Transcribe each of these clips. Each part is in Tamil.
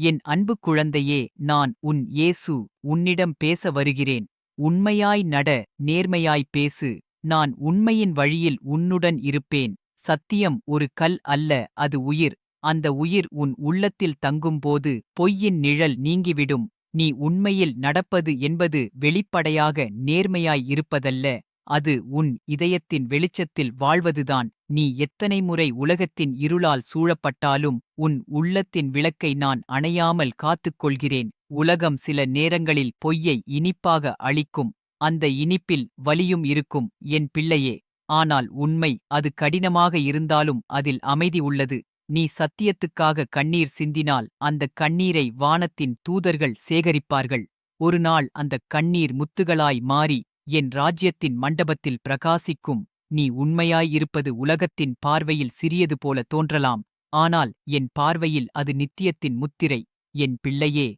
என் அன்பு குழந்தையே நான் உன் இயேசு உன்னிடம் பேச வருகிறேன். உண்மையாய் நட நேர்மையாய் பேசு. நான் உண்மையின் வழியில் உன்னுடன் இருப்பேன். சத்தியம் ஒரு கல் அல்ல அது உயிர். அந்த உயிர் உன் உள்ளத்தில் தங்கும்போது பொய்யின் நிழல் நீங்கிவிடும். நீ உண்மையில் நடப்பது என்பது வெளிப்படையாக நேர்மையாய் இருப்பதல்ல. அது உன் இதயத்தின் வெளிச்சத்தில் வாழ்வதுதான். நீ எத்தனை முறை உலகத்தின் இருளால் சூழப்பட்டாலும் உன் உள்ளத்தின் விளக்கை நான் அணையாமல் காத்துக் கொள்கிறேன் உலகம் சில நேரங்களில் பொய்யை இனிப்பாக அளிக்கும் அந்த இனிப்பில் வலியும் இருக்கும் என் பிள்ளையே. ஆனால் உண்மை அது கடினமாக இருந்தாலும் அதில் அமைதி உள்ளது. நீ சத்தியத்துக்காக கண்ணீர் சிந்தினால் அந்த கண்ணீரை வானத்தின் தூதர்கள் சேகரிப்பார்கள். ஒரு நாள் அந்த கண்ணீர் முத்துகளாய் மாறி என் ராஜ்யத்தின் மண்டபத்தில் பிரகாசிக்கும் நீ உண்மையாயிருப்பது உலகத்தின் பார்வையில் சிறியது போல தோன்றலாம் ஆனால் என் பார்வையில் அது நித்தியத்தின் முத்திரை என் பிள்ளையே.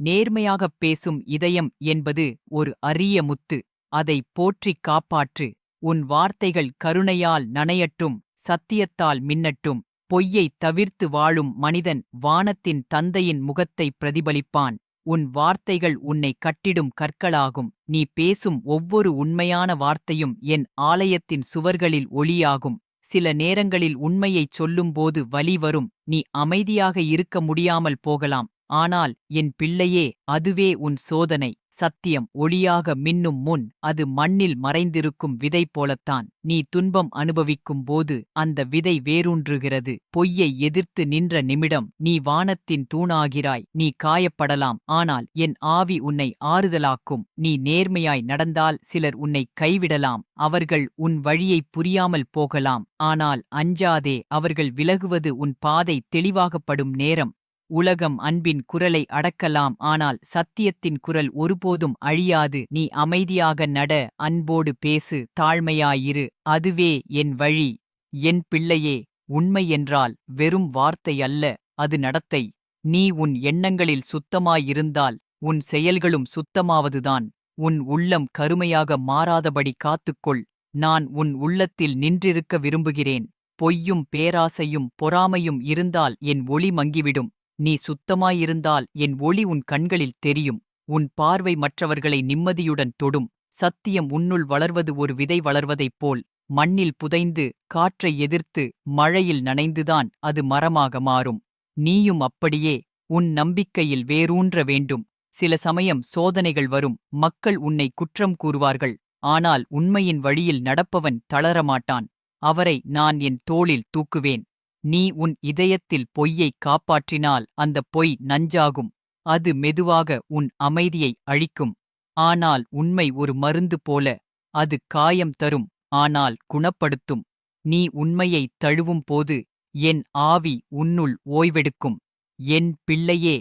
நேர்மையாகப் பேசும் இதயம் என்பது ஒரு அரிய முத்து அதை போற்றிக் காப்பாற்று உன் வார்த்தைகள் கருணையால் நனையட்டும் சத்தியத்தால் மின்னட்டும் பொய்யைத் தவிர்த்து வாழும் மனிதன் வானத்தின் தந்தையின் முகத்தை பிரதிபலிப்பான். உன் வார்த்தைகள் உன்னை கட்டிடும் கற்களாகும். நீ பேசும் ஒவ்வொரு உண்மையான வார்த்தையும் என் ஆலயத்தின் சுவர்களில் ஒளியாகும். சில நேரங்களில் உண்மையைச் சொல்லும்போது வலி வரும். நீ அமைதியாக இருக்க முடியாமல் போகலாம். ஆனால் என் பிள்ளையே அதுவே உன் சோதனை. சத்தியம் ஒளியாக மின்னும் முன் அது மண்ணில் மறைந்திருக்கும் விதை போலத்தான். நீ துன்பம் அனுபவிக்கும் போது அந்த விதை வேரூன்றுகிறது. பொய்யை எதிர்த்து நின்ற நிமிடம் நீ வானத்தின் தூணாகிறாய். நீ காயப்படலாம். ஆனால் என் ஆவி உன்னை ஆறுதலாக்கும். நீ நேர்மையாய் நடந்தால் சிலர் உன்னை கைவிடலாம். அவர்கள் உன் வழியைப் புரியாமல் போகலாம். ஆனால் அஞ்சாதே அவர்கள் விலகுவது உன் பாதை தெளிவாகப்படும் நேரம். உலகம் அன்பின் குரலை அடக்கலாம். ஆனால் சத்தியத்தின் குரல் ஒருபோதும் அழியாது. நீ அமைதியாக நட அன்போடு பேசு தாழ்மையாயிரு. அதுவே என் வழி. என் பிள்ளையே உண்மை என்றால் வெறும் வார்த்தை அல்ல அது நடத்தை. நீ உன் எண்ணங்களில் சுத்தமாயிருந்தால் உன் செயல்களும் சுத்தமாவதுதான். உன் உள்ளம் கருமையாக மாறாதபடி காத்துக்கொள். நான் உன் உள்ளத்தில் நின்றிருக்க விரும்புகிறேன். பொய்யும் பேராசையும் பொறாமையும் இருந்தால் என் ஒளி மங்கிவிடும். நீ சுத்தமாயிருந்தால் என் ஒளி உன் கண்களில் தெரியும். உன் பார்வை மற்றவர்களை நிம்மதியுடன் தொடும். சத்தியம் உன்னுள் வளர்வது ஒரு விதை வளர்வதைப் போல். மண்ணில் புதைந்து காற்றை எதிர்த்து மழையில் நனைந்துதான் அது மரமாக மாறும். நீயும் அப்படியே உன் நம்பிக்கையில் வேரூன்ற வேண்டும். சில சமயம் சோதனைகள் வரும். மக்கள் உன்னை குற்றம் கூறுவார்கள். ஆனால் உண்மையின் வழியில் நடப்பவன் தளரமாட்டான். அவரை நான் என் தோளில் தூக்குவேன். நீ உன் இதயத்தில் பொய்யைக் காப்பாற்றினால் அந்தப் பொய் நஞ்சாகும். அது மெதுவாக உன் அமைதியை அழிக்கும். ஆனால் உண்மை ஒரு மருந்து போல அது காயம் தரும் ஆனால் குணப்படுத்தும். நீ உண்மையைத் தழுவும் போது என் ஆவி உன்னுள் ஓய்வெடுக்கும். என் பிள்ளையே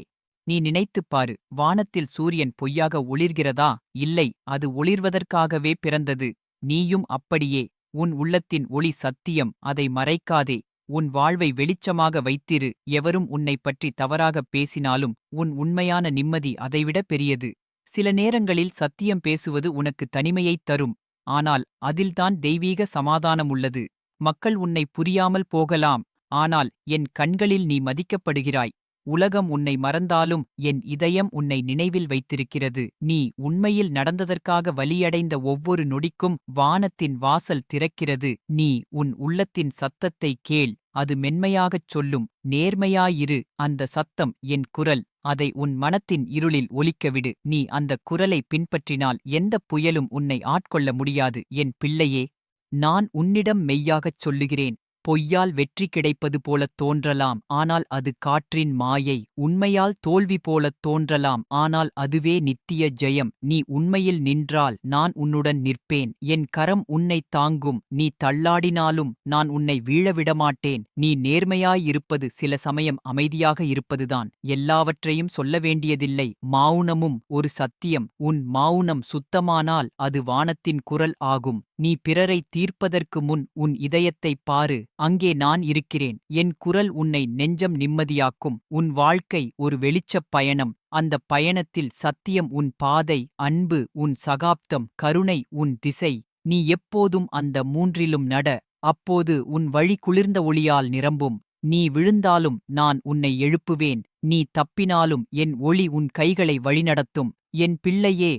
நீ நினைத்துப் பாரு வானத்தில் சூரியன் பொய்யாக ஒளிர்கிறதா? இல்லை அது ஒளிர்வதற்காகவே பிறந்தது. நீயும் அப்படியே உன் உள்ளத்தின் ஒளி சத்தியம் அதை மறைக்காதே. உன் வாழ்வை வெளிச்சமாக வைத்திரு. எவரும் உன்னைப் பற்றி தவறாகப் பேசினாலும் உன் உண்மையான நிம்மதி அதைவிட பெரியது. சில நேரங்களில் சத்தியம் பேசுவது உனக்கு தனிமையைத் தரும். ஆனால் அதில்தான் தெய்வீக சமாதானம் உள்ளது மக்கள் உன்னை புரியாமல் போகலாம். ஆனால் என் கண்களில் நீ மதிக்கப்படுகிறாய். உலகம் உன்னை மறந்தாலும் என் இதயம் உன்னை நினைவில் வைத்திருக்கிறது. நீ உண்மையில் நடந்ததற்காக வலியடைந்த ஒவ்வொரு நொடிக்கும் வானத்தின் வாசல் திறக்கிறது. நீ உன் உள்ளத்தின் சத்தத்தை கேள் அது மென்மையாகச் சொல்லும். நேர்மையாயிரு அந்த சத்தம் என் குரல் அதை உன் மனத்தின் இருளில் ஒலிக்கவிடு. நீ அந்த குரலை பின்பற்றினால் எந்தப் புயலும் உன்னை ஆட்கொள்ள முடியாது. என் பிள்ளையே நான் உன்னிடம் மெய்யாகச் சொல்லுகிறேன். பொய்யால் வெற்றி கிடைப்பது போலத் தோன்றலாம். ஆனால் அது காற்றின் மாயை உண்மையால் தோல்வி போலத் தோன்றலாம். ஆனால் அதுவே நித்திய ஜெயம். நீ உண்மையில் நின்றால் நான் உன்னுடன் நிற்பேன். என் கரம் உன்னைத் தாங்கும். நீ தள்ளாடினாலும் நான் உன்னை வீழவிடமாட்டேன். நீ நேர்மையாயிருப்பது சில சமயம் அமைதியாக இருப்பதுதான். எல்லாவற்றையும் சொல்ல வேண்டியதில்லை. மௌனமும் ஒரு சத்தியம். உன் மௌனம் சுத்தமானால் அது வானத்தின் குரல் ஆகும். நீ பிறரை தீர்ப்பதற்கு முன் உன் இதயத்தைப் பாரு அங்கே நான் இருக்கிறேன். என் குரல் உன்னை நெஞ்சம் நிம்மதியாக்கும். உன் வாழ்க்கை ஒரு வெளிச்சப் பயணம். அந்த பயணத்தில் சத்தியம் உன் பாதை அன்பு உன் சகாப்தம் கருணை உன் திசை. நீ எப்போதும் அந்த மூன்றிலும் நட அப்போது உன் வழி குளிர்ந்த ஒளியால் நிரம்பும். நீ விழுந்தாலும் நான் உன்னை எழுப்புவேன். நீ தப்பினாலும் என் ஒளி உன் கைகளை வழிநடத்தும். என் பிள்ளையே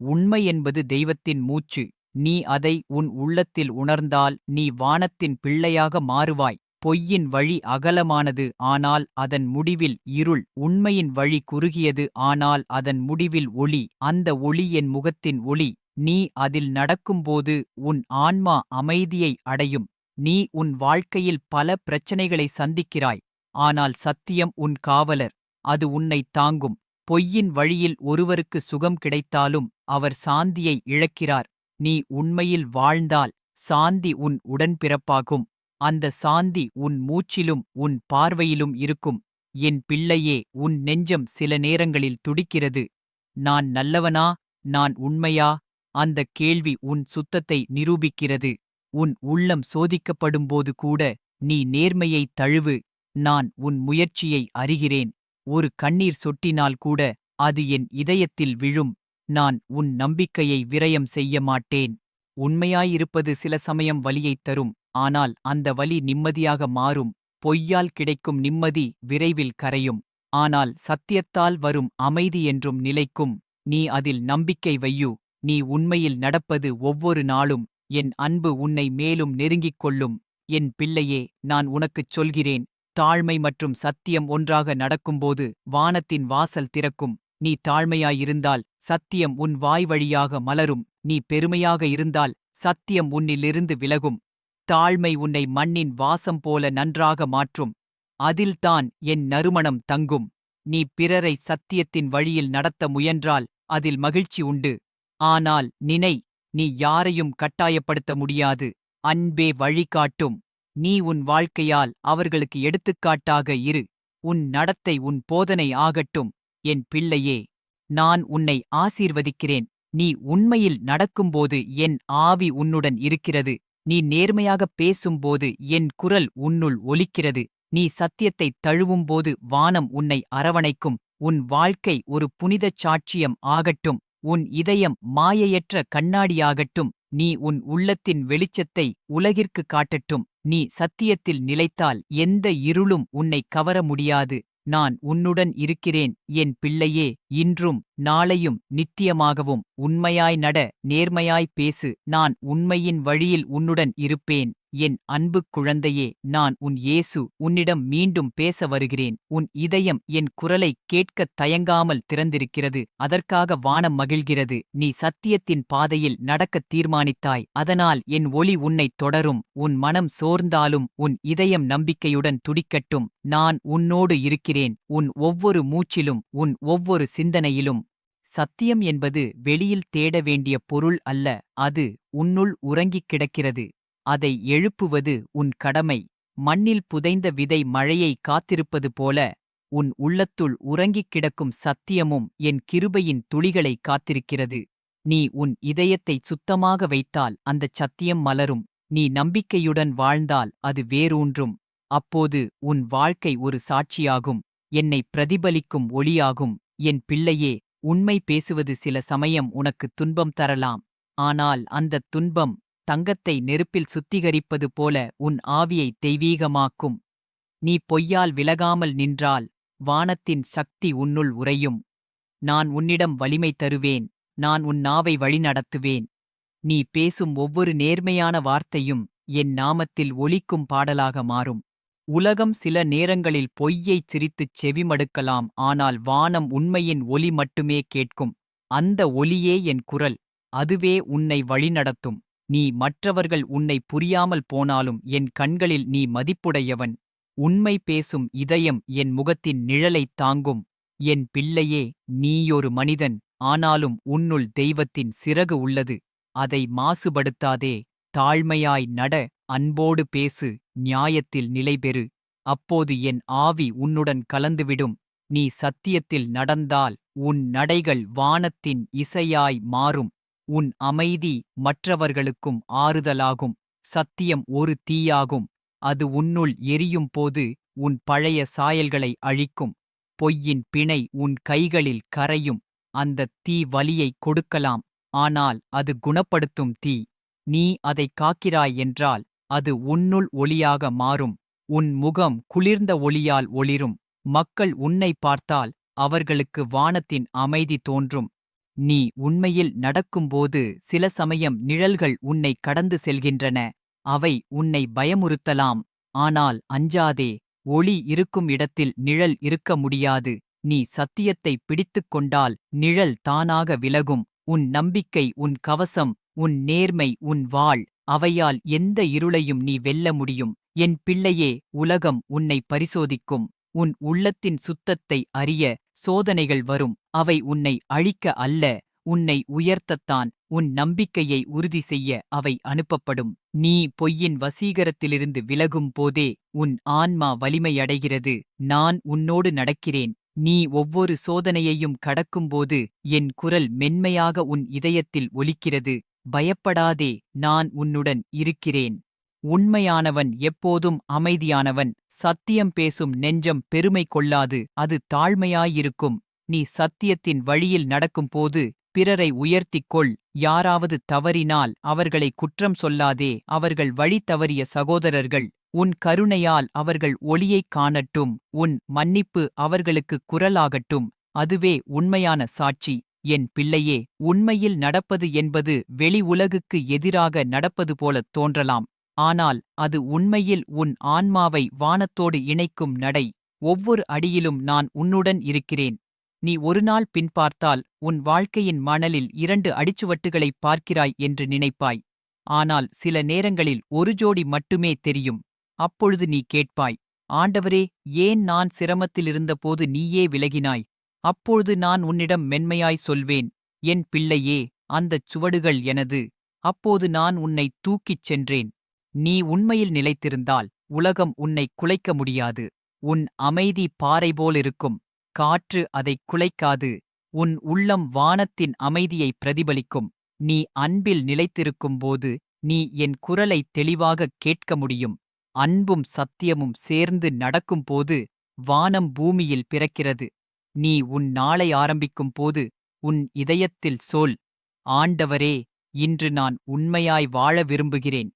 உண்மை என்பது தெய்வத்தின் மூச்சு. நீ அதை உன் உள்ளத்தில் உணர்ந்தால் நீ வானத்தின் பிள்ளையாக மாறுவாய். பொய்யின் வழி அகலமானது ஆனால் அதன் முடிவில் இருள் உண்மையின் வழி குறுகியது ஆனால் அதன் முடிவில் ஒளி. அந்த ஒளி என் முகத்தின் ஒளி. நீ அதில் நடக்கும்போது உன் ஆன்மா அமைதியை அடையும். நீ உன் வாழ்க்கையில் பல பிரச்சனைகளை சந்திக்கிறாய். ஆனால் சத்தியம் உன் காவலர். அது உன்னை தாங்கும். பொய்யின் வழியில் ஒருவருக்கு சுகம் கிடைத்தாலும் அவர் சாந்தியை இழக்கிறார். நீ உண்மையில் வாழ்ந்தால் சாந்தி உன் உடன்பிறப்பாகும். அந்த சாந்தி உன் மூச்சிலும் உன் பார்வையிலும் இருக்கும். என் பிள்ளையே உன் நெஞ்சம் சில நேரங்களில் துடிக்கிறது. நான் நல்லவனா? நான் உண்மையா? அந்த கேள்வி உன் சுத்தத்தை நிரூபிக்கிறது. உன் உள்ளம் சோதிக்கப்படும்போது கூட நீ நேர்மையை தழுவு. நான் உன் முயற்சியை அறிகிறேன். ஒரு கண்ணீர் சொட்டினால் கூட அது என் இதயத்தில் விழும். நான் உன் நம்பிக்கையை விரயம் செய்ய மாட்டேன். உண்மையாயிருப்பது சில சமயம் வலியைத் தரும். ஆனால் அந்த வலி நிம்மதியாக மாறும். பொய்யால் கிடைக்கும் நிம்மதி விரைவில் கரையும். ஆனால் சத்தியத்தால் வரும் அமைதி என்றும் நிலைக்கும். நீ அதில் நம்பிக்கை வையு. நீ உண்மையில் நடப்பது ஒவ்வொரு நாளும். என் அன்பு உன்னை மேலும் நெருங்கிக் கொள்ளும். என் பிள்ளையே நான் உனக்குச் சொல்கிறேன். தாழ்மை மற்றும் சத்தியம் ஒன்றாக நடக்கும்போது வானத்தின் வாசல் திறக்கும். நீ தாழ்மையாயிருந்தால் சத்தியம் உன் வாய் வழியாக மலரும். நீ பெருமையாக இருந்தால் சத்தியம் உன்னிலிருந்து விலகும். தாழ்மை உன்னை மண்ணின் வாசம் போல நன்றாக மாற்றும். அதில்தான் என் நறுமணம் தங்கும். நீ பிறரை சத்தியத்தின் வழியில் நடத்த முயன்றால் அதில் மகிழ்ச்சி உண்டு. ஆனால் நினை நீ யாரையும் கட்டாயப்படுத்த முடியாது. அன்பே வழிகாட்டும். நீ உன் வாழ்க்கையால் அவர்களுக்கு எடுத்துக்காட்டாக இரு. உன் நடத்தை உன் போதனை ஆகட்டும். என் பிள்ளையே நான் உன்னை ஆசீர்வதிக்கிறேன். நீ உண்மையில் நடக்கும்போது என் ஆவி உன்னுடன் இருக்கிறது. நீ நேர்மையாகப் பேசும்போது என் குரல் உன்னுள் ஒலிக்கிறது. நீ சத்தியத்தைத் தழுவும்போது வானம் உன்னை அரவணைக்கும். உன் வாழ்க்கை ஒரு புனிதச் சாட்சியம் ஆகட்டும். உன் இதயம் மாயையற்ற கண்ணாடியாகட்டும். நீ உன் உள்ளத்தின் வெளிச்சத்தை உலகிற்கு காட்டட்டும். நீ சத்தியத்தில் நிலைத்தால் எந்த இருளும் உன்னை கவர முடியாது. நான் உன்னுடன் இருக்கிறேன் என் பிள்ளையே இன்றும் நாளையும் நித்தியமாகவும் உண்மையாய் நட நேர்மையாய் பேசு நான் உண்மையின் வழியில் உன்னுடன் இருப்பேன். என் அன்புக் குழந்தையே நான் உன் இயேசு உன்னிடம் மீண்டும் பேச வருகிறேன். உன் இதயம் என் குரலைக் கேட்கத் தயங்காமல் திறந்திருக்கிறது. அதற்காக வானம் மகிழ்கிறது. நீ சத்தியத்தின் பாதையில் நடக்கத் தீர்மானித்தாய். அதனால் என் ஒளி உன்னைத் தொடரும். உன் மனம் சோர்ந்தாலும் உன் இதயம் நம்பிக்கையுடன் துடிக்கட்டும். நான் உன்னோடு இருக்கிறேன். உன் ஒவ்வொரு மூச்சிலும் உன் ஒவ்வொரு சிந்தனையிலும். சத்தியம் என்பது வெளியில் தேட வேண்டிய பொருள் அல்ல. அது உன்னுள் உறங்கிக் கிடக்கிறது. அதை எழுப்புவது உன் கடமை. மண்ணில் புதைந்த விதை மழையை காத்திருப்பது போல உன் உள்ளத்துள் உறங்கிக் கிடக்கும் சத்தியமும் என் கிருபையின் துளிகளை காத்திருக்கிறது. நீ உன் இதயத்தைச் சுத்தமாக வைத்தால் அந்தச் சத்தியம் மலரும். நீ நம்பிக்கையுடன் வாழ்ந்தால் அது வேரூன்றும். அப்போது உன் வாழ்க்கை ஒரு சாட்சியாகும். என்னை பிரதிபலிக்கும் ஒளியாகும். என் பிள்ளையே உண்மை பேசுவது சில சமயம் உனக்கு துன்பம் தரலாம். ஆனால் அந்தத் துன்பம் தங்கத்தை நெருப்பில் சுத்திகரிப்பது போல உன் ஆவியை தெய்வீகமாக்கும். நீ பொய்யால் விலகாமல் நின்றால் வானத்தின் சக்தி உன்னுள் உறையும். நான் உன்னிடம் வலிமை தருவேன் நான் உன் நாவை வழிநடத்துவேன். நீ பேசும் ஒவ்வொரு நேர்மையான வார்த்தையும் என் நாமத்தில் ஒலிக்கும் பாடலாக மாறும். உலகம் சில நேரங்களில் பொய்யைச் சிரித்துச் செவிமடுக்கலாம் ஆனால் வானம் உண்மையின் ஒலி மட்டுமே கேட்கும். அந்த ஒலியே என் குரல் அதுவே உன்னை வழிநடத்தும். நீ மற்றவர்கள் உன்னை புரியாமல் போனாலும் என் கண்களில் நீ மதிப்புடையவன். உண்மை பேசும் இதயம் என் முகத்தின் நிழலைத் தாங்கும். என் பிள்ளையே நீயொரு மனிதன் ஆனாலும் உன்னுள் தெய்வத்தின் சிறகு உள்ளது. அதை மாசுபடுத்தாதே தாழ்மையாய் நட அன்போடு பேசு நியாயத்தில் நிலைபெறு அப்போது என் ஆவி உன்னுடன் கலந்துவிடும். நீ சத்தியத்தில் நடந்தால் உன் நடைகள் வானத்தின் இசையாய் மாறும். உன் அமைதி மற்றவர்களுக்கும் ஆறுதலாகும். சத்தியம் ஒரு தீயாகும். அது உன்னுள் எரியும் போது உன் பழைய சாயல்களை அழிக்கும். பொய்யின் பிணை உன் கைகளில் கரையும். அந்தத் தீ வலியை கொடுக்கலாம். ஆனால் அது குணப்படுத்தும் தீ. நீ அதைக் காக்கிறாய் என்றால் அது உன்னுள் ஒளியாக மாறும். உன் முகம் குளிர்ந்த ஒளியால் ஒளிரும். மக்கள் உன்னை பார்த்தால் அவர்களுக்கு வானத்தின் அமைதி தோன்றும். நீ உண்மையில் நடக்கும்போது சில சமயம் நிழல்கள் உன்னை கடந்து செல்கின்றன அவை உன்னை பயமுறுத்தலாம். ஆனால் அஞ்சாதே ஒளி இருக்கும் இடத்தில் நிழல் இருக்க முடியாது. நீ சத்தியத்தை பிடித்துக் கொண்டால் நிழல் தானாக விலகும். உன் நம்பிக்கை உன் கவசம் உன் நேர்மை உன் வாள் அவையால் எந்த இருளையும் நீ வெல்ல முடியும். என் பிள்ளையே உலகம் உன்னை பரிசோதிக்கும். உன் உள்ளத்தின் சுத்தத்தை அறிய சோதனைகள் வரும். அவை உன்னை அழிக்க அல்ல உன்னை உயர்த்தத்தான் உன் நம்பிக்கையை உறுதி செய்ய அவை அனுப்பப்படும். நீ பொய்யின் வசீகரத்திலிருந்து விலகும் போதே உன் ஆன்மா வலிமையடைகிறது. நான் உன்னோடு நடக்கிறேன். நீ ஒவ்வொரு சோதனையையும் கடக்கும்போது என் குரல் மென்மையாக உன் இதயத்தில் ஒலிக்கிறது. பயப்படாதே நான் உன்னுடன் இருக்கிறேன். உண்மையானவன் எப்போதும் அமைதியானவன். சத்தியம் பேசும் நெஞ்சம் பெருமை கொள்ளாது அது தாழ்மையாயிருக்கும். நீ சத்தியத்தின் வழியில் நடக்கும்போது பிறரை உயர்த்திக் கொள் யாராவது தவறினால் அவர்களை குற்றம் சொல்லாதே அவர்கள் வழி தவறிய சகோதரர்கள். உன் கருணையால் அவர்கள் ஒளியைக் காணட்டும் உன் மன்னிப்பு அவர்களுக்கு குரலாகட்டும். அதுவே உண்மையான சாட்சி. என் பிள்ளையே உண்மையில் நடப்பது என்பது வெளி உலகுக்கு எதிராக நடப்பது போலத் தோன்றலாம். ஆனால் அது உண்மையில் உன் ஆன்மாவை வானத்தோடு இணைக்கும் நடை. ஒவ்வொரு அடியிலும் நான் உன்னுடன் இருக்கிறேன். நீ ஒருநாள் பின்பார்த்தால் உன் வாழ்க்கையின் மணலில் இரண்டு அடிச்சுவட்டுகளைப் பார்க்கிறாய் என்று நினைப்பாய். ஆனால் சில நேரங்களில் ஒரு ஜோடி மட்டுமே தெரியும். அப்பொழுது நீ கேட்பாய் ஆண்டவரே ஏன் நான் சிரமத்திலிருந்தபோது நீயே விலகினாய்? அப்பொழுது நான் உன்னிடம் மென்மையாய் சொல்வேன் என் பிள்ளையே அந்தச் சுவடுகள் எனது. அப்போது நான் உன்னை தூக்கிச் சென்றேன். நீ உண்மையில் நிலைத்திருந்தால் உலகம் உன்னை குலைக்க முடியாது. உன் அமைதி பாறை போலிருக்கும் காற்று அதைக் குலைக்காது. உன் உள்ளம் வானத்தின் அமைதியை பிரதிபலிக்கும். நீ அன்பில் நிலைத்திருக்கும்போது நீ என் குரலை தெளிவாகக் கேட்க முடியும். அன்பும் சத்தியமும் சேர்ந்து நடக்கும்போது வானம் பூமியில் பிறக்கிறது. நீ உன் நாளை ஆரம்பிக்கும் போது உன் இதயத்தில் சொல் ஆண்டவரே இன்று நான் உண்மையாய் வாழ விரும்புகிறேன்.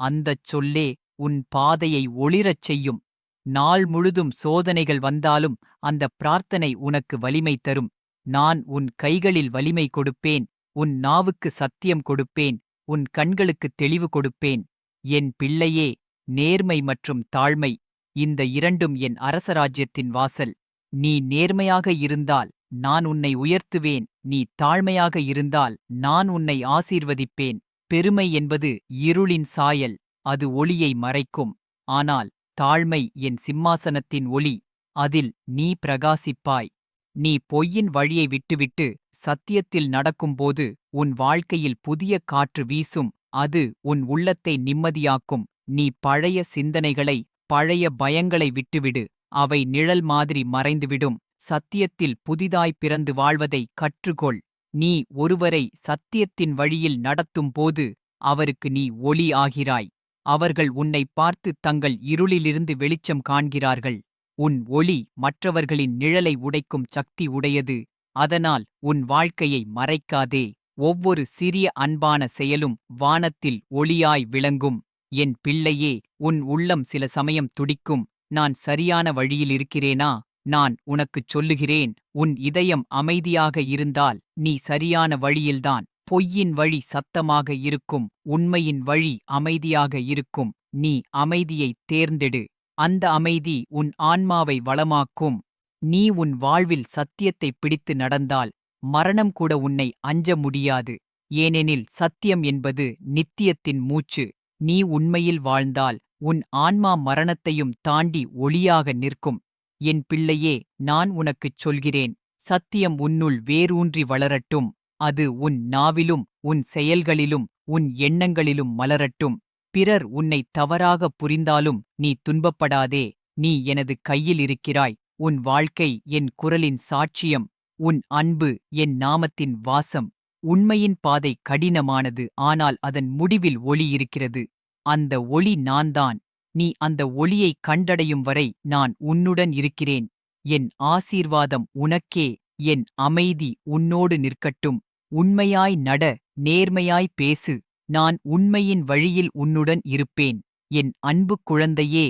அந்தச் சொல்லே உன் பாதையை ஒளிரச் செய்யும். நாள் முழுதும் சோதனைகள் வந்தாலும் அந்த பிரார்த்தனை உனக்கு வலிமை தரும். நான் உன் கைகளில் வலிமை கொடுப்பேன் உன் நாவுக்கு சத்தியம் கொடுப்பேன் உன் கண்களுக்கு தெளிவு கொடுப்பேன். என் பிள்ளையே நேர்மை மற்றும் தாழ்மை இந்த இரண்டும் என் அரசராஜ்யத்தின் வாசல். நீ நேர்மையாக இருந்தால் நான் உன்னை உயர்த்துவேன் நீ தாழ்மையாக இருந்தால் நான் உன்னை ஆசீர்வதிப்பேன். பெருமை என்பது இருளின் சாயல் அது ஒளியை மறைக்கும். ஆனால் தாழ்மை என் சிம்மாசனத்தின் ஒளி அதில் நீ பிரகாசிப்பாய். நீ பொய்யின் வழியை விட்டுவிட்டு சத்தியத்தில் நடக்கும்போது உன் வாழ்க்கையில் புதிய காற்று வீசும் அது உன் உள்ளத்தை நிம்மதியாக்கும். நீ பழைய சிந்தனைகளை பழைய பயங்களை விட்டுவிடு அவை நிழல் மாதிரி மறைந்துவிடும். சத்தியத்தில் புதிதாய் பிறந்து வாழ்வதை கற்றுக்கொள். நீ ஒருவரை சத்தியத்தின் வழியில் நடத்தும்போது அவருக்கு நீ ஒளி ஆகிறாய். அவர்கள் உன்னை பார்த்து தங்கள் இருளிலிருந்து வெளிச்சம் காண்கிறார்கள். உன் ஒளி மற்றவர்களின் நிழலை உடைக்கும் சக்தி உடையது. அதனால் உன் வாழ்க்கையை மறைக்காதே. ஒவ்வொரு சிறிய அன்பான செயலும் வானத்தில் ஒளியாய் விளங்கும். என் பிள்ளையே உன் உள்ளம் சில சமயம் துடிக்கும். நான் சரியான வழியில் இருக்கிறேனா? நான் உனக்குச் சொல்லுகிறேன் உன் இதயம் அமைதியாக இருந்தால் நீ சரியான வழியில்தான். பொய்யின் வழி சத்தமாக இருக்கும் உண்மையின் வழி அமைதியாக இருக்கும். நீ அமைதியைத் தேர்ந்தெடு. அந்த அமைதி உன் ஆன்மாவை வளமாக்கும். நீ உன் வாழ்வில் சத்தியத்தை பிடித்து நடந்தால் மரணம் கூட உன்னை அஞ்ச முடியாது. ஏனெனில் சத்தியம் என்பது நித்தியத்தின் மூச்சு. நீ உண்மையில் வாழ்ந்தால் உன் ஆன்மா மரணத்தையும் தாண்டி ஒளியாக நிற்கும். என் பிள்ளையே நான் உனக்குச் சொல்கிறேன். சத்தியம் உன்னுள் வேரூன்றி வளரட்டும். அது உன் நாவிலும் உன் செயல்களிலும் உன் எண்ணங்களிலும் மலரட்டும். பிறர் உன்னை தவறாகப் புரிந்தாலும் நீ துன்பப்படாதே. நீ எனது கையில் இருக்கிறாய். உன் வாழ்க்கை என் குரலின் சாட்சியம். உன் அன்பு என் நாமத்தின் வாசம். உண்மையின் பாதை கடினமானது ஆனால் அதன் முடிவில் ஒளி இருக்கிறது. அந்த ஒளி நான்தான். நீ அந்த ஒளியை கண்டடையும் வரை நான் உன்னுடன் இருக்கிறேன். என் ஆசீர்வாதம் உனக்கே என் அமைதி உன்னோடு நிற்கட்டும். உண்மையாய் நட நேர்மையாய் பேசு. நான் உண்மையின் வழியில் உன்னுடன் இருப்பேன். என் அன்புக் குழந்தையே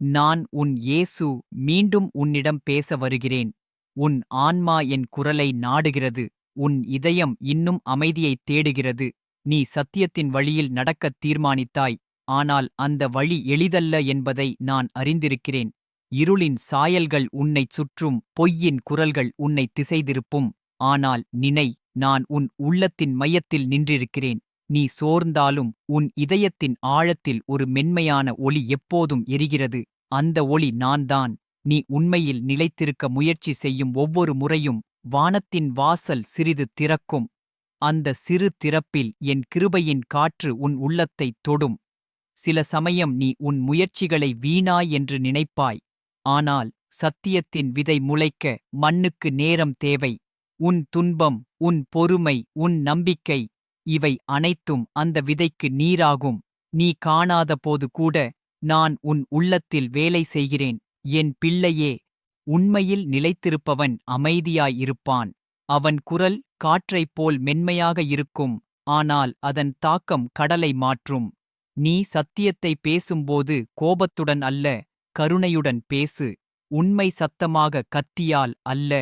நான் உன் இயேசு மீண்டும் உன்னிடம் பேச வருகிறேன். உன் ஆன்மா என் குரலை நாடுகிறது. உன் இதயம் இன்னும் அமைதியைத் தேடுகிறது. நீ சத்தியத்தின் வழியில் நடக்கத் தீர்மானித்தாய். ஆனால் அந்த வழி எளிதல்ல என்பதை நான் அறிந்திருக்கிறேன். இருளின் சாயல்கள் உன்னைச் சுற்றும் பொய்யின் குரல்கள் உன்னை திசைதிருப்பும். ஆனால் நினை நான் உன் உள்ளத்தின் மையத்தில் நின்றிருக்கிறேன். நீ சோர்ந்தாலும் உன் இதயத்தின் ஆழத்தில் ஒரு மென்மையான ஒளி எப்போதும் எரிகிறது. அந்த ஒளி நான்தான். நீ உண்மையில் நிலைத்திருக்க முயற்சி செய்யும் ஒவ்வொரு முறையும் வானத்தின் வாசல் சிறிது திறக்கும். அந்த சிறு திறப்பில் என் கிருபையின் காற்று உன் உள்ளத்தைத் தொடும். சில சமயம் நீ உன் முயற்சிகளை வீணாய் என்று நினைப்பாய். ஆனால் சத்தியத்தின் விதை முளைக்க மண்ணுக்கு நேரம் தேவை. உன் துன்பம் உன் பொறுமை உன் நம்பிக்கை இவை அனைத்தும் அந்த விதைக்கு நீராகும். நீ காணாத போது கூட நான் உன் உள்ளத்தில் வேலை செய்கிறேன். என் பிள்ளையே உண்மையில் நிலைத்திருப்பவன் அமைதியாயிருப்பான். அவன் குரல் காற்றைப் போல் மென்மையாக இருக்கும். ஆனால் அதன் தாக்கம் கடலை மாற்றும். நீ சத்தியத்தை பேசும்போது கோபத்துடன் அல்ல கருணையுடன் பேசு. உண்மை சத்தமாக கத்தியால் அல்ல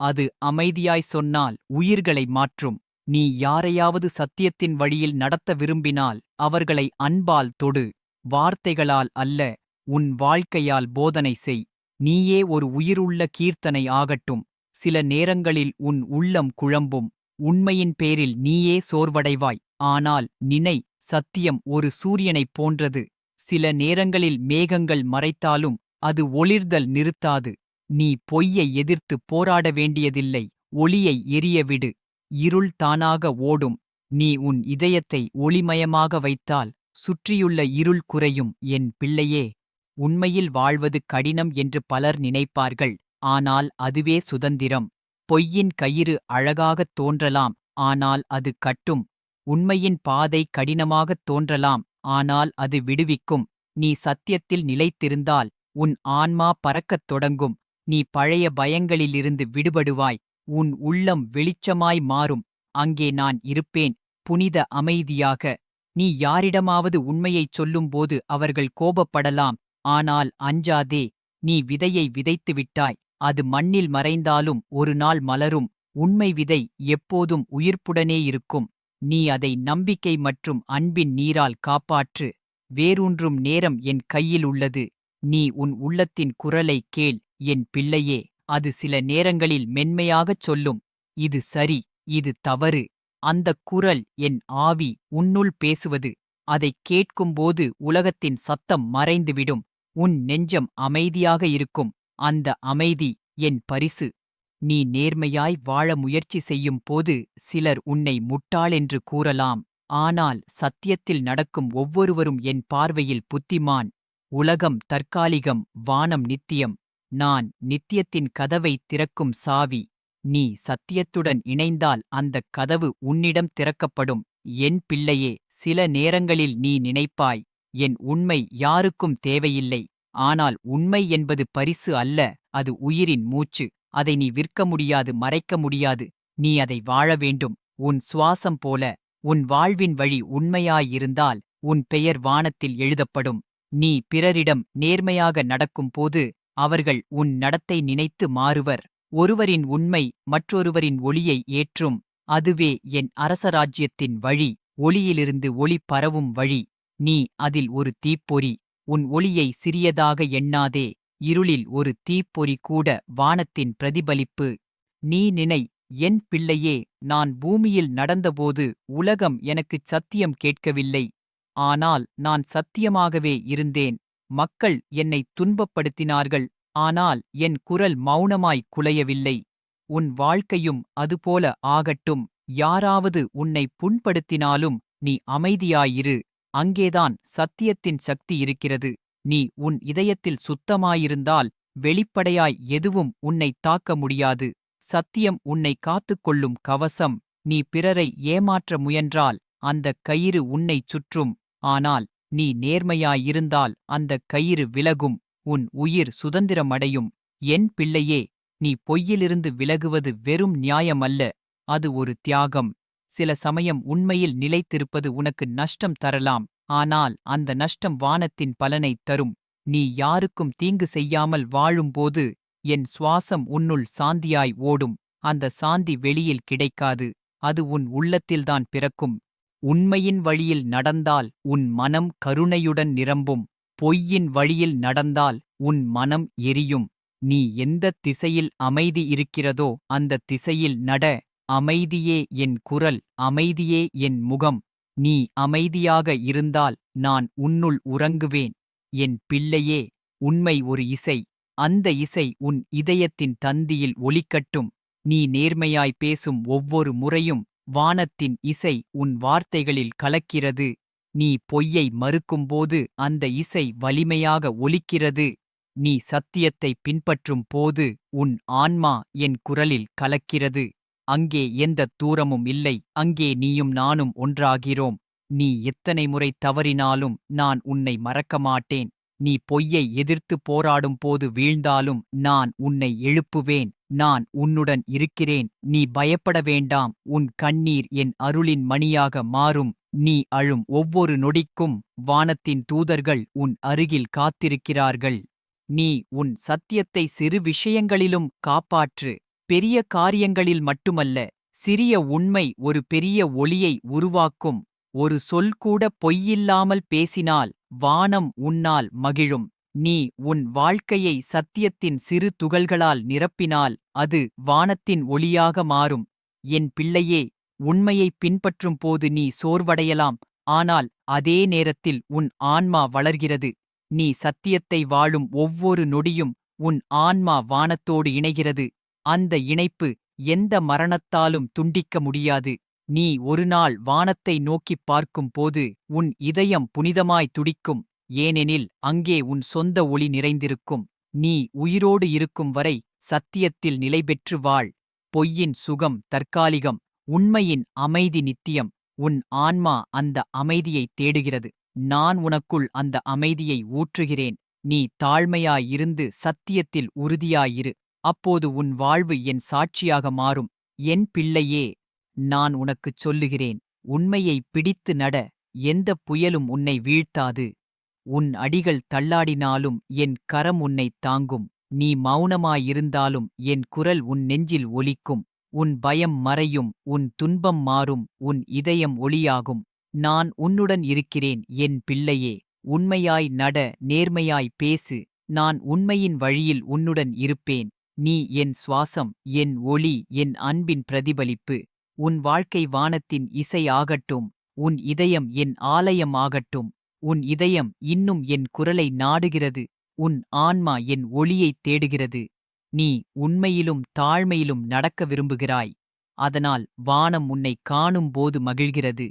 அது அமைதியாய் சொன்னால் உயிர்களை மாற்றும். நீ யாரையாவது சத்தியத்தின் வழியில் நடத்த விரும்பினால் அவர்களை அன்பால் தொடு. வார்த்தைகளால் அல்ல உன் வாழ்க்கையால் போதனை செய். நீயே ஒரு உயிருள்ள கீர்த்தனை ஆகட்டும். சில நேரங்களில் உன் உள்ளம் குழம்பும். உண்மையின் பேரில் நீயே சோர்வடைவாய். ஆனால் நினை சத்தியம் ஒரு சூரியனைப் போன்றது. சில நேரங்களில் மேகங்கள் மறைத்தாலும் அது ஒளிர்தல் நிறுத்தாது. நீ பொய்யை எதிர்த்து போராட வேண்டியதில்லை. ஒளியை எரியவிடு இருள் தானாக ஓடும். நீ உன் இதயத்தை ஒளிமயமாக வைத்தால் சுற்றியுள்ள இருள் குறையும். என் பிள்ளையே உண்மையில் வாழ்வது கடினம் என்று பலர் நினைப்பார்கள். ஆனால் அதுவே சுதந்திரம். பொய்யின் கயிறு அழகாகத் தோன்றலாம் ஆனால் அது கட்டும். உண்மையின் பாதை கடினமாகத் தோன்றலாம் ஆனால் அது விடுவிக்கும். நீ சத்தியத்தில் நிலைத்திருந்தால் உன் ஆன்மா பறக்கத் தொடங்கும். நீ பழைய பயங்களிலிருந்து விடுபடுவாய் உன் உள்ளம் வெளிச்சமாய் மாறும். அங்கே நான் இருப்பேன் புனித அமைதியாக. நீ யாரிடமாவது உண்மையைச் சொல்லும்போது அவர்கள் கோபப்படலாம் ஆனால் அஞ்சாதே நீ விதையை விதைத்து விட்டாய் அது மண்ணில் மறைந்தாலும் ஒரு நாள் மலரும். உண்மை விதை எப்போதும் உயிர்ப்புடனே இருக்கும். நீ அதை நம்பிக்கை மற்றும் அன்பின் நீரால் காப்பாற்று. வேரூன்றும் நேரம் என் கையில் உள்ளது. நீ உன் உள்ளத்தின் குரலை கேள் என் பிள்ளையே. அது சில நேரங்களில் மென்மையாகச் சொல்லும். இது சரி இது தவறு. அந்தக் குரல் என் ஆவி உன்னுள் பேசுவது. அதைக் கேட்கும்போது உலகத்தின் சத்தம் மறைந்துவிடும். உன் நெஞ்சம் அமைதியாக இருக்கும். அந்த அமைதி என் பரிசு. நீ நேர்மையாய் வாழ முயற்சி செய்யும் போது சிலர் உன்னை முட்டாளென்று கூறலாம். ஆனால் சத்தியத்தில் நடக்கும் ஒவ்வொருவரும் என் பார்வையில் புத்திமான். உலகம் தற்காலிகம் வானம் நித்தியம். நான் நித்தியத்தின் கதவைத் திறக்கும் சாவி. நீ சத்தியத்துடன் இணைந்தால் அந்தக் கதவு உன்னிடம் திறக்கப்படும். என் பிள்ளையே சில நேரங்களில் நீ நினைப்பாய். என் உண்மை யாருக்கும் தேவையில்லை. ஆனால் உண்மை என்பது பரிசு அல்ல அது உயிரின் மூச்சு. அதை நீ விற்க முடியாது மறைக்க முடியாது. நீ அதை வாழ வேண்டும். உன் சுவாசம் போல உன் வாழ்வின் வழி உண்மையாயிருந்தால் உன் பெயர் வானத்தில் எழுதப்படும். நீ பிறரிடம் நேர்மையாக நடக்கும்போது அவர்கள் உன் நடத்தை நினைத்து மாறுவர். ஒருவரின் உண்மை மற்றொருவரின் ஒளியை ஏற்றும். அதுவே என் அரசராஜ்யத்தின் வழி. ஒளியிலிருந்து ஒளி பரவும் வழி. நீ அதில் ஒரு தீப்பொறி. உன் ஒளியை சிறியதாக எண்ணாதே. இருளில் ஒரு தீப்பொறி கூட வானத்தின் பிரதிபலிப்பு. நீ நினை என் பிள்ளையே நான் பூமியில் நடந்தபோது உலகம் எனக்குச் சத்தியம் கேட்கவில்லை. ஆனால் நான் சத்தியமாகவே இருந்தேன். மக்கள் என்னை துன்பப்படுத்தினார்கள். ஆனால் என் குரல் மௌனமாய் குலையவில்லை. உன் வாழ்க்கையும் அதுபோல ஆகட்டும். யாராவது உன்னை புண்படுத்தினாலும் நீ அமைதியாயிரு. அங்கேதான் சத்தியத்தின் சக்தி இருக்கிறது. நீ உன் இதயத்தில் சுத்தமாயிருந்தால் வெளிப்படையாய் எதுவும் உன்னை தாக்க முடியாது. சத்தியம் உன்னை காத்துக்கொள்ளும் கவசம். நீ பிறரை ஏமாற்ற முயன்றால் அந்தக் கயிறு உன்னைச் சுற்றும். ஆனால் நீ நேர்மையாயிருந்தால் அந்தக் கயிறு விலகும். உன் உயிர் சுதந்திரமடையும். என் பிள்ளையே நீ பொய்யிலிருந்து விலகுவது வெறும் நியாயமல்ல. அது ஒரு தியாகம். சில சமயம் உண்மையில் நிலைத்திருப்பது உனக்கு நஷ்டம் தரலாம். ஆனால் அந்த நஷ்டம் வானத்தின் பலனைத் தரும். நீ யாருக்கும் தீங்கு செய்யாமல் வாழும்போது என் சுவாசம் உன்னுள் சாந்தியாய் ஓடும். அந்த சாந்தி வெளியில் கிடைக்காது. அது உன் உள்ளத்தில்தான் பிறக்கும். உண்மையின் வழியில் நடந்தால் உன் மனம் கருணையுடன் நிரம்பும். பொய்யின் வழியில் நடந்தால் உன் மனம் எரியும். நீ எந்தத் திசையில் அமைதி இருக்கிறதோ அந்த திசையில் நட. அமைதியே என் குரல் அமைதியே என் முகம். நீ அமைதியாக இருந்தால் நான் உன்னுள் உறங்குவேன். என் பிள்ளையே உண்மை ஒரு இசை. அந்த இசை உன் இதயத்தின் தந்தியில் ஒலிக்கட்டும். நீ நேர்மையாய் பேசும் ஒவ்வொரு முறையும் வானத்தின் இசை உன் வார்த்தைகளில் கலக்கிறது. நீ பொய்யை மறுக்கும்போது அந்த இசை வலிமையாக ஒலிக்கிறது. நீ சத்தியத்தை பின்பற்றும் போது உன் ஆன்மா என் குரலில் கலக்கிறது. அங்கே எந்தத் தூரமும் இல்லை. அங்கே நீயும் நானும் ஒன்றாகிறோம். நீ எத்தனை முறை தவறினாலும் நான் உன்னை மறக்க மாட்டேன். நீ பொய்யை எதிர்த்து போராடும் போது வீழ்ந்தாலும் நான் உன்னை எழுப்புவேன். நான் உன்னுடன் இருக்கிறேன். நீ பயப்பட வேண்டாம். உன் கண்ணீர் என் அருளின் மணியாக மாறும். நீ அழும் ஒவ்வொரு நொடிக்கும் வானத்தின் தூதர்கள் உன் அருகில் காத்திருக்கிறார்கள். நீ உன் சத்தியத்தை சிறு விஷயங்களிலும் காப்பாற்று. பெரிய காரியங்களில் மட்டுமல்ல சிறிய உண்மை ஒரு பெரிய ஒளியை உருவாக்கும். ஒரு சொல் கூட பொய்யில்லாமல் பேசினால் வானம் உன்னால் மகிழும். நீ உன் வாழ்க்கையை சத்தியத்தின் சிறு துகள்களால் நிரப்பினால் அது வானத்தின் ஒளியாக மாறும். என் பிள்ளையே உண்மையை பின்பற்றும் போது நீ சோர்வடையலாம் ஆனால் அதே நேரத்தில் உன் ஆன்மா வளர்கிறது. நீ சத்தியத்தை வாழும் ஒவ்வொரு நொடியும் உன் ஆன்மா வானத்தோடு இணைகிறது. அந்த இணைப்பு எந்த மரணத்தாலும் துண்டிக்க முடியாது. நீ ஒருநாள் வானத்தை நோக்கிப் பார்க்கும் போது உன் இதயம் புனிதமாய் துடிக்கும். ஏனெனில் அங்கே உன் சொந்த ஒளி நிறைந்திருக்கும். நீ உயிரோடு இருக்கும் வரை சத்தியத்தில் நிலைபெற்று வாழ். பொய்யின் சுகம் தற்காலிகம். உண்மையின் அமைதி நித்தியம். உன் ஆன்மா அந்த அமைதியைத் தேடுகிறது. நான் உனக்குள் அந்த அமைதியை ஊற்றுகிறேன். நீ தாழ்மையாயிருந்து சத்தியத்தில் உறுதியாயிரு. அப்போது உன் வாழ்வு என் சாட்சியாக மாறும். என் பிள்ளையே நான் உனக்குச் சொல்லுகிறேன். உண்மையை பிடித்து நட. எந்தப் புயலும் உன்னை வீழ்த்தாது. உன் அடிகள் தள்ளாடினாலும் என் கரம் உன்னைத் தாங்கும். நீ மௌனமாயிருந்தாலும் என் குரல் உன் நெஞ்சில் ஒலிக்கும். உன் பயம் மறையும். உன் துன்பம் மாறும். உன் இதயம் ஒளியாகும். நான் உன்னுடன் இருக்கிறேன். என் பிள்ளையே உண்மையாய் நட. நேர்மையாய் பேசு. நான் உண்மையின் வழியில் உன்னுடன் இருப்பேன். நீ என் சுவாசம் என் ஒளி என் அன்பின் பிரதிபலிப்பு உன் வாழ்க்கை வானத்தின் இசை ஆகட்டும் உன் இதயம் என் ஆலயம் ஆகட்டும் உன் இதயம் இன்னும் என் குரலை நாடுகிறது உன் ஆன்மா என் ஒளியைத் தேடுகிறது. நீ உண்மையிலும் தாழ்மையிலும் நடக்க விரும்புகிறாய் அதனால் வானம் உன்னை காணும்போது மகிழ்கிறது.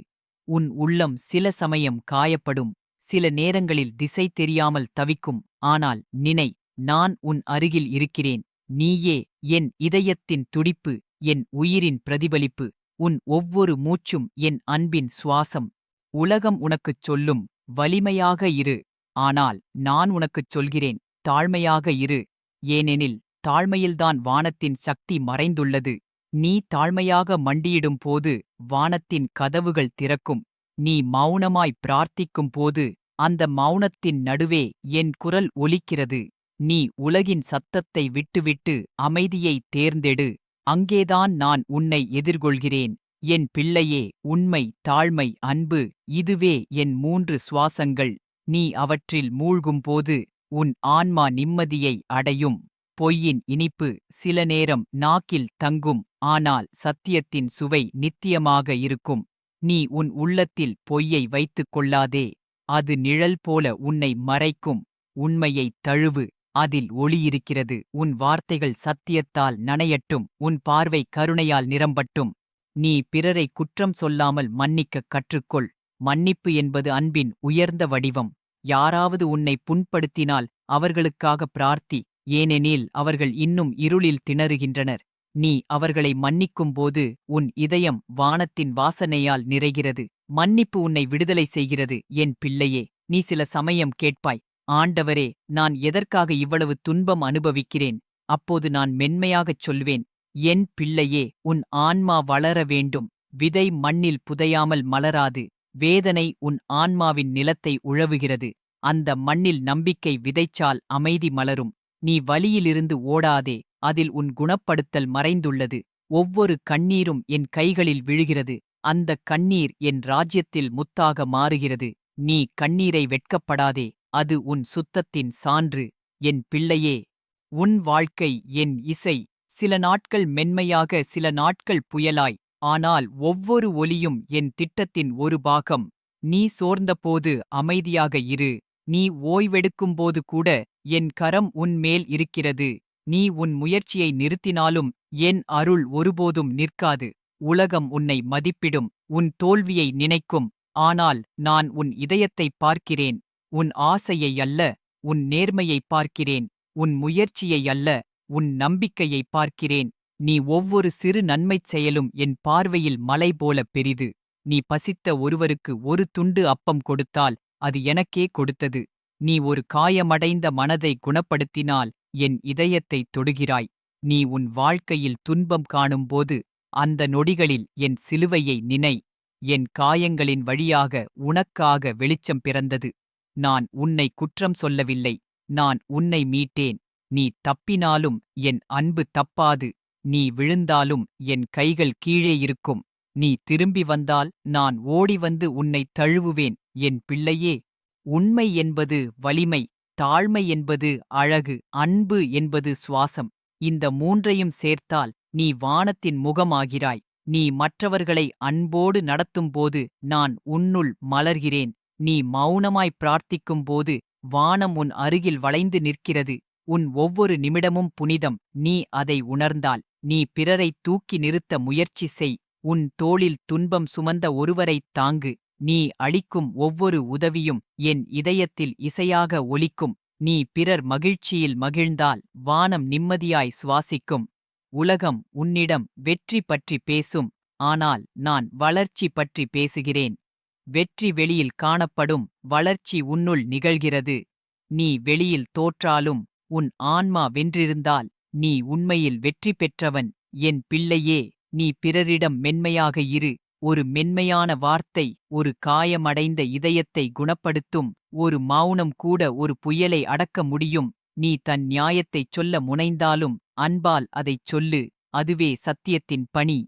உன் உள்ளம் சில சமயம் காயப்படும் சில நேரங்களில் திசை தெரியாமல் தவிக்கும் ஆனால் நினை நான் உன் அருகில் இருக்கிறேன். நீயே என் இதயத்தின் துடிப்பு என் உயிரின் பிரதிபலிப்பு உன் ஒவ்வொரு மூச்சும் என் அன்பின் சுவாசம். உலகம் உனக்குச் சொல்லும் வலிமையாக இரு. ஆனால் நான் உனக்குச் சொல்கிறேன் தாழ்மையாக இரு. ஏனெனில் தாழ்மையில்தான் வானத்தின் சக்தி மறைந்துள்ளது. நீ தாழ்மையாக மண்டியிடும் போது வானத்தின் கதவுகள் திறக்கும். நீ மௌனமாய் பிரார்த்திக்கும் போது அந்த மௌனத்தின் நடுவே என் குரல் ஒலிக்கிறது. நீ உலகின் சத்தத்தை விட்டுவிட்டு அமைதியை தேர்ந்தெடு. அங்கேதான் நான் உன்னை எதிர்கொள்கிறேன். என் பிள்ளையே உண்மை தாழ்மை அன்பு இதுவே என் மூன்று சுவாசங்கள். நீ அவற்றில் மூழ்கும்போது உன் ஆன்மா நிம்மதியை அடையும். பொய்யின் இனிப்பு சில நேரம் நாக்கில் தங்கும் ஆனால் சத்தியத்தின் சுவை நித்தியமாக இருக்கும். நீ உன் உள்ளத்தில் பொய்யை வைத்துக் கொள்ளாதே. அது நிழல் போல உன்னை மறைக்கும். உண்மையைத் தழுவு. அதில் ஒளியிருக்கிறது. உன் வார்த்தைகள் சத்தியத்தால் நனையட்டும். உன் பார்வை கருணையால் நிரம்பட்டும். நீ பிறரை குற்றம் சொல்லாமல் மன்னிக்கக் கற்றுக்கொள். மன்னிப்பு என்பது அன்பின் உயர்ந்த வடிவம். யாராவது உன்னை புண்படுத்தினால் அவர்களுக்காக பிரார்த்தி ஏனெனில் அவர்கள் இன்னும் இருளில் திணறுகின்றனர். நீ அவர்களை மன்னிக்கும்போது உன் இதயம் வானத்தின் வாசனையால் நிறைகிறது. மன்னிப்பு உன்னை விடுதலை செய்கிறது. என் பிள்ளையே நீ சில சமயம் கேட்பாய் ஆண்டவரே நான் எதற்காக இவ்வளவு துன்பம் அனுபவிக்கிறேன்? அப்போது நான் மென்மையாகச் சொல்வேன் என் பிள்ளையே உன் ஆன்மா வளர வேண்டும் விதை மண்ணில் புதையாமல் மலராது வேதனை உன் ஆன்மாவின் நிலத்தை உழவுகிறது அந்த மண்ணில் நம்பிக்கை விதைச்சால் அமைதி மலரும் நீ வலியிலிருந்து ஓடாதே அதில் உன் குணப்படுத்தல் மறைந்துள்ளது ஒவ்வொரு கண்ணீரும் என் கைகளில் விழுகிறது அந்த கண்ணீர் என் ராஜ்யத்தில் முத்தாக மாறுகிறது நீ கண்ணீரை வெட்கப்படாதே. அது உன் சுத்தத்தின் சான்று. என் பிள்ளையே உன் வாழ்க்கை என் இசை. சில நாட்கள் மென்மையாக சில நாட்கள் புயலாய். ஆனால் ஒவ்வொரு ஒலியும் என் திட்டத்தின் ஒரு பாகம். நீ சோர்ந்தபோது அமைதியாக இரு. நீ ஓய்வெடுக்கும்போது கூட என் கரம் உன் மேல் இருக்கிறது. நீ உன் முயற்சியை நிறுத்தினாலும் என் அருள் ஒருபோதும் நிற்காது. உலகம் உன்னை மதிப்பிடும் உன் தோல்வியை நினைக்கும். ஆனால் நான் உன் இதயத்தைப் பார்க்கிறேன். உன் ஆசையை அல்ல உன் நேர்மையை பார்க்கிறேன். உன் முயற்சியை அல்ல உன் நம்பிக்கையை பார்க்கிறேன். நீ ஒவ்வொரு சிறு நன்மைச் செயலும் என் பார்வையில் மலை போல பெரிது. நீ பசித்த ஒருவருக்கு ஒரு துண்டு அப்பம் கொடுத்தால் அது எனக்கே கொடுத்தது. நீ ஒரு காயமடைந்த மனதை குணப்படுத்தினால் என் இதயத்தை தொடுகிறாய். நீ உன் வாழ்க்கையில் துன்பம் காணும்போது அந்த நொடிகளில் என் சிலுவையை நினை. என் காயங்களின் வழியாக உனக்காக வெளிச்சம் பிறந்தது. நான் உன்னை குற்றம் சொல்லவில்லை. நான் உன்னை மீட்டேன். நீ தப்பினாலும் என் அன்பு தப்பாது. நீ விழுந்தாலும் என் கைகள் கீழே இருக்கும். நீ திரும்பி வந்தால் நான் ஓடி வந்து உன்னை தழுவுவேன். என் பிள்ளையே உண்மை என்பது வலிமை தாழ்மை என்பது அழகு அன்பு என்பது சுவாசம். இந்த மூன்றையும் சேர்த்தால் நீ வானத்தின் முகமாகிறாய். நீ மற்றவர்களை அன்போடு நடத்தும்போது நான் உன்னுள் மலர்கிறேன். நீ மௌனமாய் பிரார்த்திக்கும்போது வானம் உன் அருகில் வளைந்து நிற்கிறது. உன் ஒவ்வொரு நிமிடமும் புனிதம். நீ அதை உணர்ந்தால் நீ பிறரை தூக்கி நிறுத்த முயற்சி செய். உன் தோளில் துன்பம் சுமந்த ஒருவரைத் தாங்கு. நீ அளிக்கும் ஒவ்வொரு உதவியும் என் இதயத்தில் இசையாக ஒலிக்கும். நீ பிறர் மகிழ்ச்சியில் மகிழ்ந்தால் வானம் நிம்மதியாய் சுவாசிக்கும். உலகம் உன்னிடம் வெற்றி பற்றி பேசும். ஆனால் நான் வளர்ச்சி பற்றி பேசுகிறேன். வெற்றி வெளியில் காணப்படும் வளர்ச்சி உன்னுள் நிகழ்கிறது. நீ வெளியில் தோற்றாலும் உன் ஆன்மா வென்றிருந்தால் நீ உண்மையில் வெற்றி பெற்றவன். என் பிள்ளையே நீ பிறரிடம் மென்மையாக இரு. ஒரு மென்மையான வார்த்தை ஒரு காயமடைந்த இதயத்தை குணப்படுத்தும். ஒரு மௌனம் கூட ஒரு புயலை அடக்க முடியும். நீ தன் நியாயத்தைச் சொல்ல முனைந்தாலும் அன்பால் அதைச் சொல்லு. அதுவே சத்தியத்தின் பணி.